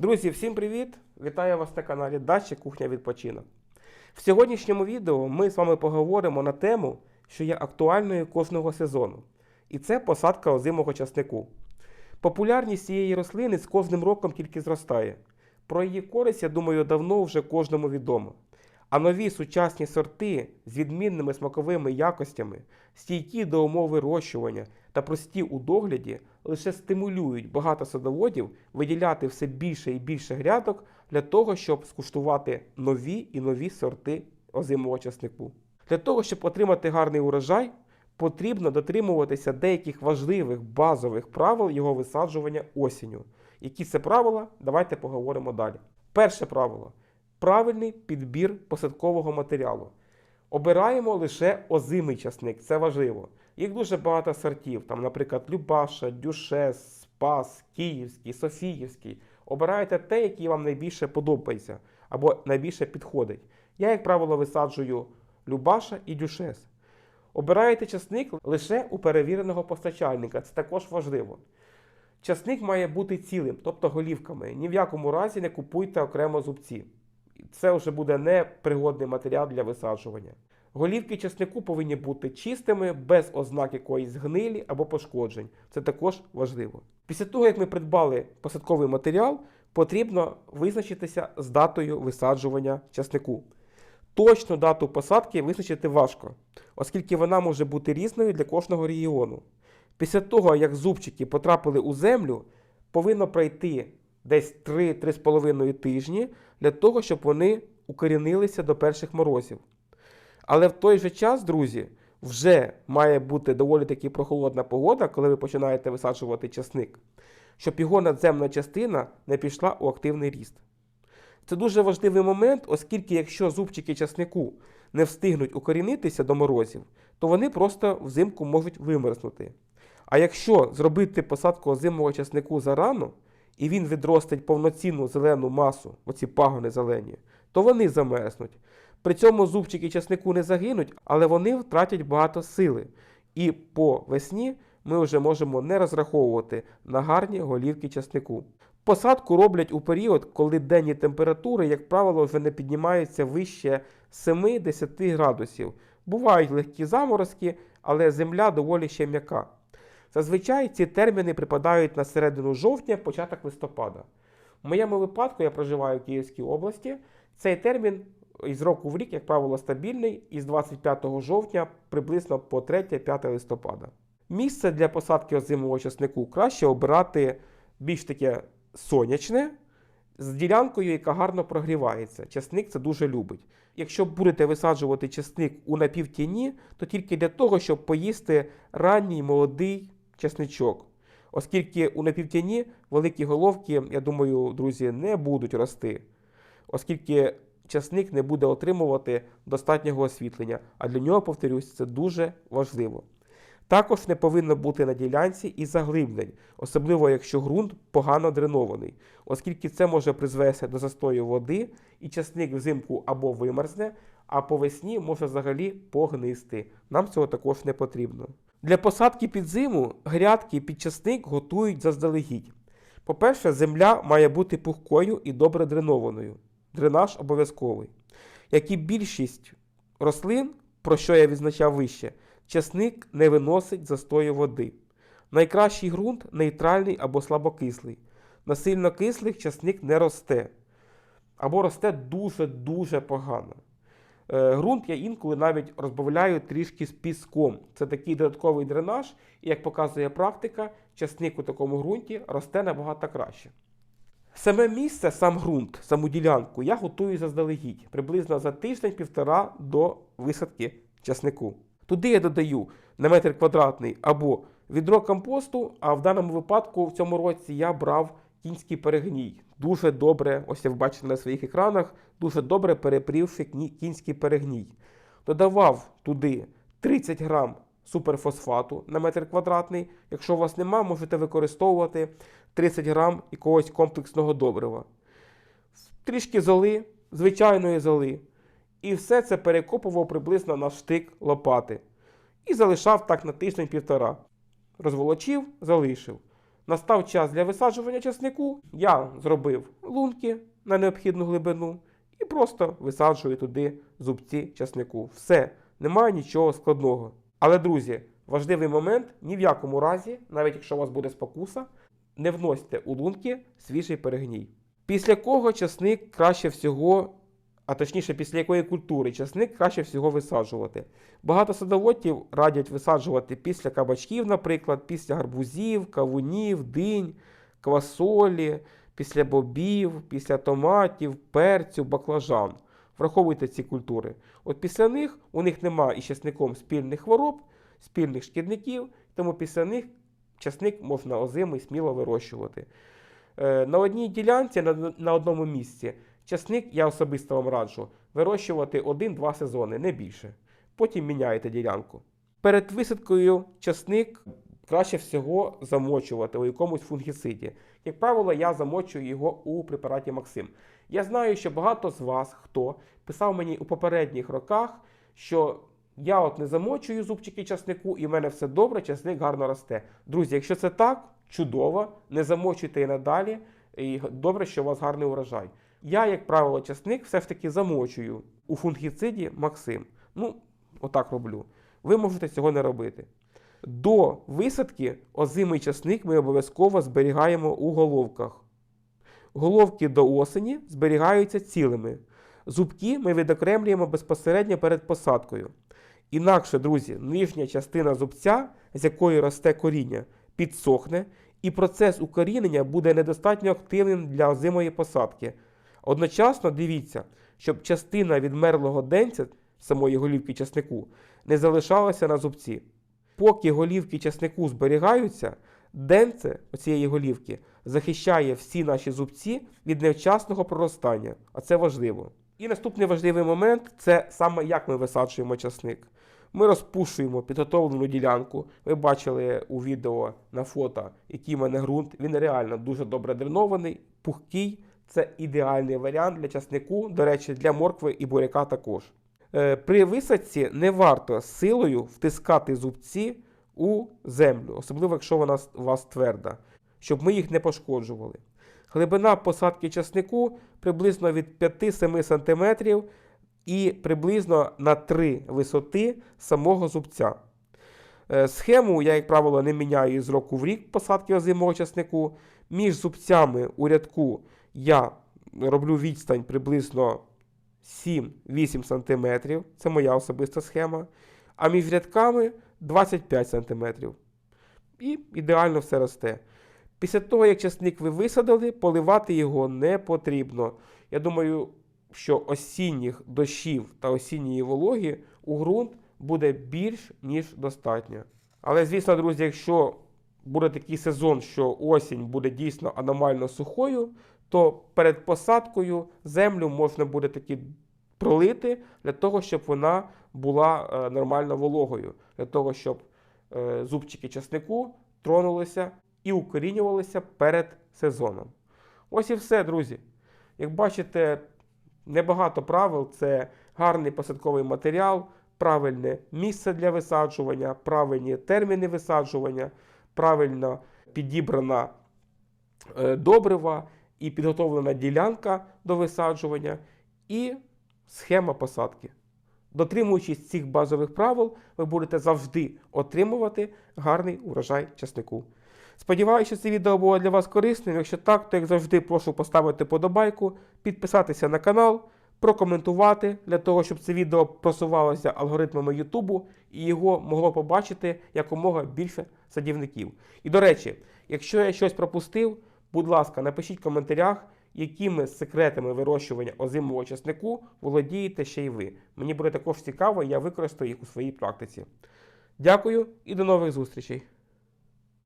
Друзі, всім привіт! Вітаю вас на каналі Дача Кухня Відпочинок. В сьогоднішньому відео ми з вами поговоримо на тему, що є актуальною кожного сезону. І це посадка озимого часнику. Популярність цієї рослини з кожним роком тільки зростає. Про її користь, я думаю, давно вже кожному відомо. А нові сучасні сорти з відмінними смаковими якостями, стійкі до умов вирощування та прості у догляді лише стимулюють багато садоводів виділяти все більше і більше грядок для того, щоб скуштувати нові і нові сорти озимого часнику. Для того, щоб отримати гарний урожай, потрібно дотримуватися деяких важливих базових правил його висаджування осінню. Які це правила? Давайте поговоримо далі. Перше правило правильний підбір посадкового матеріалу. Обираємо лише озимий часник, це важливо. Їх дуже багато сортів, там, наприклад, Любаша, Дюшес, Спас, Київський, Софіївський. Обирайте те, який вам найбільше подобається або найбільше підходить. Я, як правило, висаджую Любаша і Дюшес. Обираєте часник лише у перевіреного постачальника, це також важливо. Часник має бути цілим, тобто голівками. Ні в якому разі не купуйте окремо зубці. Це вже буде непригодний матеріал для висаджування. Голівки часнику повинні бути чистими, без ознак якоїсь гнилі або пошкоджень. Це також важливо. Після того, як ми придбали посадковий матеріал, потрібно визначитися з датою висаджування часнику. Точну дату посадки визначити важко, оскільки вона може бути різною для кожного регіону. Після того, як зубчики потрапили у землю, повинно пройти десь 3-3,5 тижні для того, щоб вони укорінилися до перших морозів. Але в той же час, друзі, вже має бути доволі таки прохолодна погода, коли ви починаєте висаджувати часник, щоб його надземна частина не пішла у активний ріст. Це дуже важливий момент, оскільки якщо зубчики часнику не встигнуть укорінитися до морозів, то вони просто взимку можуть вимерзнути. А якщо зробити посадку озимого часнику зарано, і він відростить повноцінну зелену масу, оці пагони зелені, то вони замерзнуть. При цьому зубчики часнику не загинуть, але вони втратять багато сили. І по весні ми вже можемо не розраховувати на гарні голівки часнику. Посадку роблять у період, коли денні температури, як правило, вже не піднімаються вище 7-10 градусів. Бувають легкі заморозки, але земля доволі ще м'яка. Зазвичай ці терміни припадають на середину жовтня, початок листопада. В моєму випадку я проживаю в Київській області. Цей термін із року в рік, як правило, стабільний, із 25 жовтня приблизно по 3-5 листопада. Місце для посадки озимого часнику краще обирати більш таке сонячне, з ділянкою, яка гарно прогрівається. Часник це дуже любить. Якщо будете висаджувати часник у напівтіні, то тільки для того, щоб поїсти ранній молодий часничок. Оскільки у напівтіні великі головки, я думаю, друзі, не будуть рости, оскільки часник не буде отримувати достатнього освітлення, а для нього, повторюсь, це дуже важливо. Також не повинно бути на ділянці і заглиблень, особливо якщо ґрунт погано дренований, оскільки це може призвести до застою води, і часник взимку або вимерзне, а по весні може взагалі погнисти. Нам цього також не потрібно. Для посадки під зиму грядки під часник готують заздалегідь. По-перше, земля має бути пухкою і добре дренованою. Дренаж обов'язковий. Як і більшість рослин, про що я відзначав вище, часник не виносить застою води. Найкращий ґрунт нейтральний або слабокислий. На сильно кислих часник не росте. Або росте дуже-дуже погано. Е, Ґрунт я інколи навіть розбавляю трішки з піском. Це такий додатковий дренаж, і як показує практика, часник у такому ґрунті росте набагато краще. Саме місце, сам ґрунт, саму ділянку я готую заздалегідь, приблизно за тиждень-півтора до висадки часнику. Туди я додаю на метр квадратний або відро компосту, а в даному випадку в цьому році я брав кінський перегній. Дуже добре, ось ви бачите на своїх екранах, дуже добре перепрівши кінський перегній. Додавав туди 30 грам суперфосфату на метр квадратний. Якщо у вас нема, можете використовувати 30 грам якогось комплексного добрива. Трішки золи, звичайної золи. І все це перекопував приблизно на штик лопати. І залишав так на тиждень-півтора. Розволочив, залишив. Настав час для висаджування часнику. Я зробив лунки на необхідну глибину і просто висаджую туди зубці часнику. Все, немає нічого складного. Але, друзі, важливий момент: ні в якому разі, навіть якщо у вас буде спокуса, не вносьте у лунки свіжий перегній. Після кого часник краще всього, а точніше, після якої культури часник краще всього висаджувати. Багато садоводів радять висаджувати після кабачків, наприклад, після гарбузів, кавунів, динь, квасолі, після бобів, після томатів, перцю, баклажан. Враховуйте ці культури. От після них у них немає із часником спільних хвороб, спільних шкідників, тому після них часник можна озимий сміло вирощувати. Е, На одній ділянці, на, на одному місці, часник, я особисто вам раджу, вирощувати один-два сезони, не більше. Потім міняєте ділянку. Перед висадкою часник краще всього замочувати у якомусь фунгіциді. Як правило, я замочую його у препараті Максим. Я знаю, що багато з вас, хто писав мені у попередніх роках, що я от не замочую зубчики часнику, і в мене все добре, часник гарно росте. Друзі, якщо це так, чудово, не замочуйте і надалі, і добре, що у вас гарний урожай. Я, як правило, часник все ж таки замочую у фунгіциді Максим. Ну, отак роблю. Ви можете цього не робити. До висадки озимий часник ми обов'язково зберігаємо у головках. Головки до осені зберігаються цілими. Зубки ми відокремлюємо безпосередньо перед посадкою. Інакше, друзі, нижня частина зубця, з якої росте коріння, підсохне, і процес укорінення буде недостатньо активним для озимої посадки. Одночасно дивіться, щоб частина відмерлого денця самої голівки часнику не залишалася на зубці. Поки голівки часнику зберігаються, денце цієї голівки захищає всі наші зубці від невчасного проростання, а це важливо. І наступний важливий момент це саме як ми висаджуємо часник. Ми розпушуємо підготовлену ділянку. Ви бачили у відео на фото, який в мене ґрунт. Він реально дуже добре дренований, пухкий. Це ідеальний варіант для часнику, до речі, для моркви і буряка також. Е, При висадці не варто силою втискати зубці у землю, особливо якщо вона у вас тверда, щоб ми їх не пошкоджували. Глибина посадки часнику приблизно від 5-7 см і приблизно на 3 висоти самого зубця. Е, Схему я, як правило, не міняю з року в рік посадки озимого часнику. Між зубцями у рядку я роблю відстань приблизно 7-8 см. Це моя особиста схема. А між рядками 25 см. І ідеально все росте. Після того, як часник ви висадили, поливати його не потрібно. Я думаю, що осінніх дощів та осінньої вологі у ґрунт буде більш ніж достатньо. Але, звісно, друзі, якщо буде такий сезон, що осінь буде дійсно аномально сухою, то перед посадкою землю можна буде таки пролити для того, щоб вона була е, нормально вологою, для того, щоб е, зубчики часнику тронулися і укорінювалися перед сезоном. Ось і все, друзі. Як бачите, небагато правил це гарний посадковий матеріал, правильне місце для висаджування, правильні терміни висаджування, правильно підібрана е, добрива і підготовлена ділянка до висаджування, і схема посадки. Дотримуючись цих базових правил, ви будете завжди отримувати гарний урожай часнику. Сподіваюся, що це відео було для вас корисним. Якщо так, то як завжди прошу поставити подобайку, підписатися на канал, прокоментувати для того, щоб це відео просувалося алгоритмами Ютубу і його могло побачити якомога більше садівників. І до речі, якщо я щось пропустив, будь ласка, напишіть в коментарях, якими секретами вирощування озимого часнику володієте ще й ви. Мені буде також цікаво, я використаю їх у своїй практиці. Дякую і до нових зустрічей!